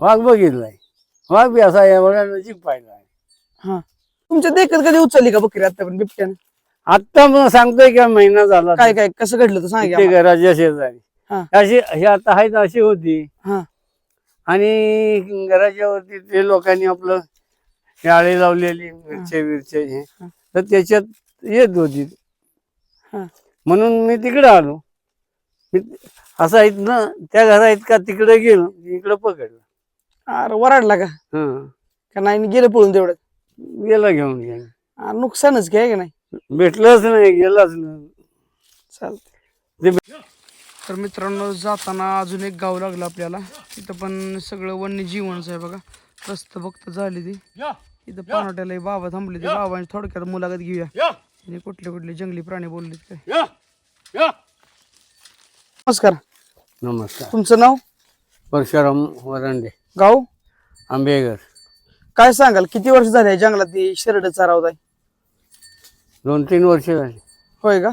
वाघ बघितलाय. वाघ बी असा एवढ्या नजीक पाहिलाय हा. तुमच्या देखत कधी उचलली का बकरी आतापर्यंत बिबट्याने? आता मग सांगतोय का महिना झाला. काय काय कसं घडलं तर सांगा ते. घराच्या शेजारी. हा. अशी हे आता आहेत अशी होती. आणि घराच्या वरती ते लोकांनी आपलं शाळे लावलेली मिरच्या बिरच्या हे. तर त्याच्यात येत होती. हा. म्हणून मी तिकडे आलो. मी असं आहेत ना त्या घरा इतका तिकडे गेलो इकडे पकडलं. अरे वराडला का? हा. का नाही गेलं पळून तेवढं. गेला घेऊन गेला अरे नुकसानच घ्या की नाही? भेटलंच नाही गेलाच नाही. चालतंय. ते तर मित्रांनो जाताना अजून एक गाव लागलं आपल्याला. तिथं पण सगळं वन्यजीवनच आहे बघा. रस्ता फक्त झाली ती. इथं पानवट्याला हे बाबा थांबले ते. बाबांची थोडक्यात मुलाखत घेऊया. आणि कुठले कुठले जंगली प्राणी बोललेत काय? नमस्कार. नमस्कार. तुमचं नाव? परशुराम वरंडे. गाव? आंबेगर काय सांगाल किती वर्ष झाले जंगलात ती शिरड चारावत आहे दोन तीन वर्ष झाली. होय का?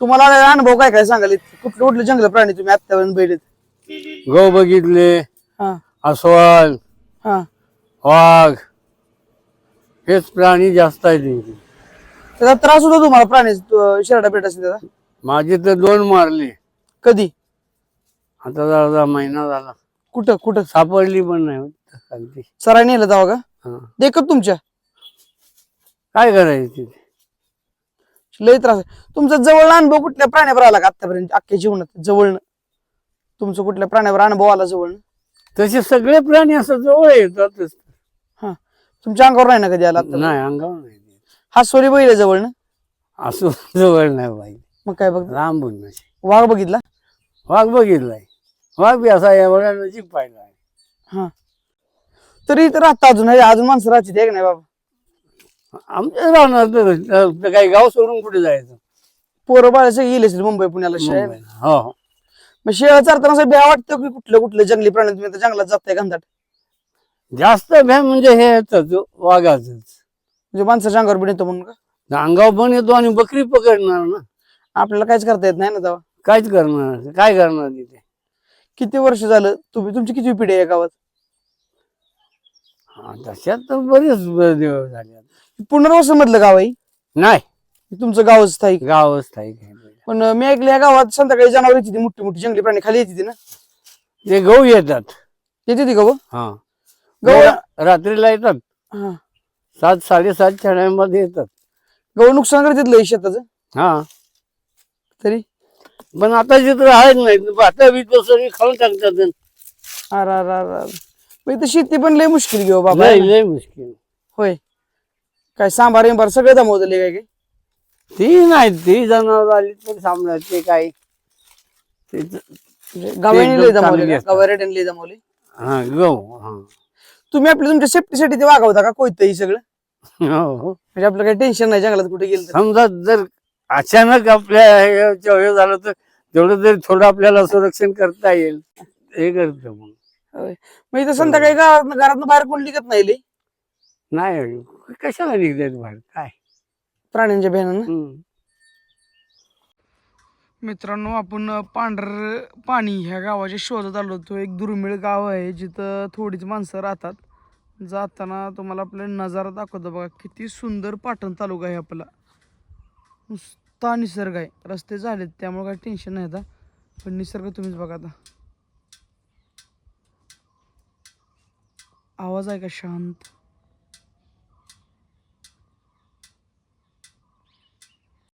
तुम्हाला अनुभव काय काय सांगाल? कुठले कुठले जंगल प्राणी तुम्ही आत्तापर्यंत बैठेत गौ बघितले हा. अस्वल हा. वाघ हेच प्राणी जास्त आहेत इथे. त्याचा त्रास होतो तुम्हाला प्राणी शिरडा भेटायचा त्याचा? माझे तर दोन मारले. कधी? आता जरा महिना झाला. कुठं कुठं सापडली पण नाही. होत खालती सराय नेलं जावा का? हा. देखत तुमच्या. काय करायचं तिथे लय त्रास आहे. तुमचा जवळ अनुभव कुठल्या प्राण्यावर आला का आतापर्यंत अख्ख्या जीवनात जवळनं? तुमचं कुठल्या प्राण्यावर अनुभव आला जवळनं? तसे सगळे प्राणी असं जवळ येतातच. हा. तुमच्या अंगावर नाही ना कधी आला आता नाही अंगावर नाही. हा सोरी बैल आहे जवळनं? असं जवळ नाही बाई. मग काय बघ. लांबून वाघ बघितला? वाघ बघितलाय. वाघ बी असा एवढ्या नजीक पाहिलाय हा. तरी तर आता अजून आहे, अजून माणसं राहते का नाही बाबा? आमच्या राहणार काही गाव सोडून कुठे जायचं? पोरं बाळाचं गेले असेल मुंबई पुण्याला मुंबईला. हो हो. मग शेळा चारताना असं भ्या वाटतं की कुठलं कुठलं जंगली प्राणी तुम्ही आता जंगलात जाताय घंटाट जास्त भ्या म्हणजे हे येतच वाघाच म्हणजे माणसाच्या अंगावर बिन येतो म्हणून का? अंगाव पण येतो आणि बकरी पकडणार ना. आपल्याला काहीच करता येत नाही ना तेव्हा. काहीच करणार काय करणार तिथे किती वर्ष झालं? तुम्ही तुमची किती पिढी आहे या गावात? हा, तशात तर बरेच दिवस झाले. आता. पुनर्वसन मधलं गाव आहे? नाही. तुमचं गाव स्थायिक? गाव स्थायिक आहे. पण अं, मी ऐकलं या गावात संध्याकाळी जनावर येते मोठी मोठी जंगली प्राणी खाली येते ना? ते गहू येतात. येते ती गव हा. गहू रा- रात्रीला येतात. हा. सात साडेसातच्या टायमामध्ये येतात. गहू नुकसान करतात लय शेताचं? हा. तरी? पण आता चित्र आहेत नाही आता तो सगळी खाऊन टाकतात अर अर अर अर. मग इथं शेती पण लय मुश्किल घेऊ बाबा लय लय मुश्किल होय काय सांबार बिंबार सगळं दमवतले काय काय ती नाही ती जनावर आली तर सांभाळते काय ते ज- म्हणजे गव्याने लय दमवले? असतात. लय दमवले हा गहू हा तुम्ही आपल्या तुमच्या सेफ्टीसाठी ते वागवता का कोयतं ही सगळं हो, हो. म्हणजे आपलं काही टेन्शन नाही जंगलात कुठे गेलं तर. समजा जर अचानक आपल्या ह्याच्या हे झालं तर तेवढं तरी थोडं आपल्याला संरक्षण करता येईल. हे करतो मग. होय. मग इथं संध्याकाळी घरात घरातून बाहेर कोण निघत नाही नाही कशाला निघतात बाहेर? काय? प्राण्यांच्या भ्यानं हम्म. मित्रांनो आपण पांढर पाणी ह्या गावाच्या शोधात आलो होतो. एक दुर्मिळ गाव आहे जिथं थोडीच माणसं राहतात. जाताना तुम्हाला आपला नजारा दाखवतो बघा. किती सुंदर पाटण तालुका आहे आपला. नुसता निसर्ग आहे. रस्ते झालेत त्यामुळे काही टेन्शन नाही आता. पण निसर्ग तुम्हीच बघा आता. आवाज आहे का शांत?